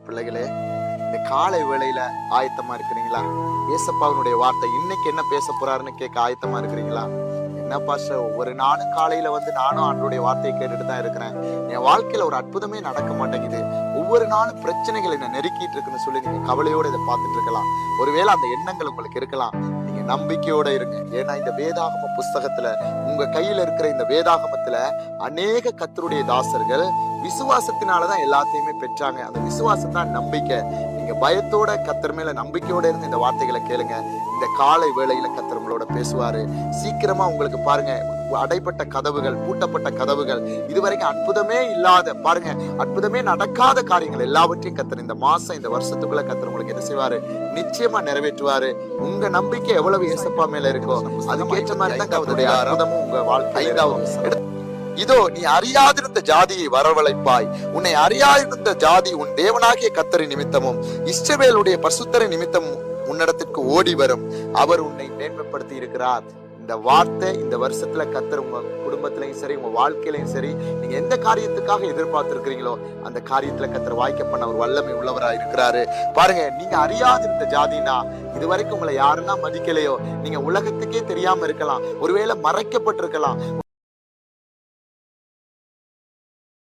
பிள்ளைகளே இந்த காலை வேளையில ஆயத்தமா இருக்கிறீங்களா? ஏசப்பாவினுடைய வார்த்தை இன்னைக்கு என்ன பேச போறாருன்னு கேட்க ஆயத்தமா இருக்கிறீங்களா? என்ன பாஸ்டர் ஒவ்வொரு நானும் காலையில வந்து நானும் அவனுடைய வார்த்தையை கேட்டுட்டு தான் இருக்கிறேன். என் வாழ்க்கையில ஒரு அற்புதமே நடக்க மாட்டேங்குது. ஒவ்வொரு நாளும் பிரச்சனைகள் என்ன நெருக்கிட்டு இருக்குன்னு சொல்லி நீங்க கவலையோட இதை பார்த்துட்டு இருக்கலாம். ஒருவேளை அந்த எண்ணங்கள் உங்களுக்கு இருக்கலாம். நீங்க நம்பிக்கையோட இருங்க. ஏன்னா இந்த வேதாகம புஸ்தகத்துல உங்க கையில இருக்கிற இந்த வேதாகமத்துல அநேக கத்தருடைய தாசர்கள் விசுவாசத்தினாலதான் எல்லாத்தையுமே பெற்றாங்க. அந்த விசுவாசம் தான் நம்பிக்கை. நீங்க பயத்தோட கத்தர் மேல நம்பிக்கையோட இருந்து இந்த வார்த்தைகளை கேளுங்க. இந்த காலை வேளையில கத்தர் உங்களோட பேசுவாரு. சீக்கிரமா உங்களுக்கு பாருங்க. அடைப்பட்ட கதவுகள் பூட்டப்பட்ட கதவுகள் இதுவரைக்கும் அற்புதமே இல்லாத பாருங்க அற்புதமே நடக்காத காரியங்கள் எல்லாவற்றையும் கத்தர் இந்த மாசம் இந்த வருஷத்துக்குள்ள கத்தர் உங்களுக்கு என்ன செய்வாரு? நிச்சயமா நிறைவேற்றுவாரு. உங்க நம்பிக்கை எவ்வளவு ஏசப்பா மேல இருக்கோ அதுக்கேற்ற மாதிரி தான் கத்தருடைய அற்புதமும் உங்க வாழ்க்கை ஐந்தாவும் இதோ நீ அறியாதிருந்த ஜாதியை வரவழைப்பாய். உன்னை அறியாதிருந்த ஜாதி உன் தேவனாகிய கத்தரி நிமித்தமும் இஸ்ரவேலுடைய பசுத்தரை நிமித்தமும் உன்னிடத்திற்கு ஓடி வரும். அவர் உன்னை மேன்மைப்படுத்தி இருக்கிறார். இந்த வார்த்தை இந்த வருஷத்துல கத்தர் உங்க குடும்பத்திலையும் சரி உங்க வாழ்க்கையிலையும் சரி நீங்க எந்த காரியத்துக்காக எதிர்பார்த்திருக்கிறீங்களோ அந்த காரியத்துல கத்தர் வாய்க்க பண்ண ஒரு வல்லமை உள்ளவரா இருக்கிறாரு. பாருங்க நீங்க அறியாதிருந்த ஜாதினா இதுவரைக்கும் உங்களை யாருன்னா மதிக்கலையோ. நீங்க உலகத்துக்கே தெரியாம இருக்கலாம். ஒருவேளை மறைக்கப்பட்டிருக்கலாம்.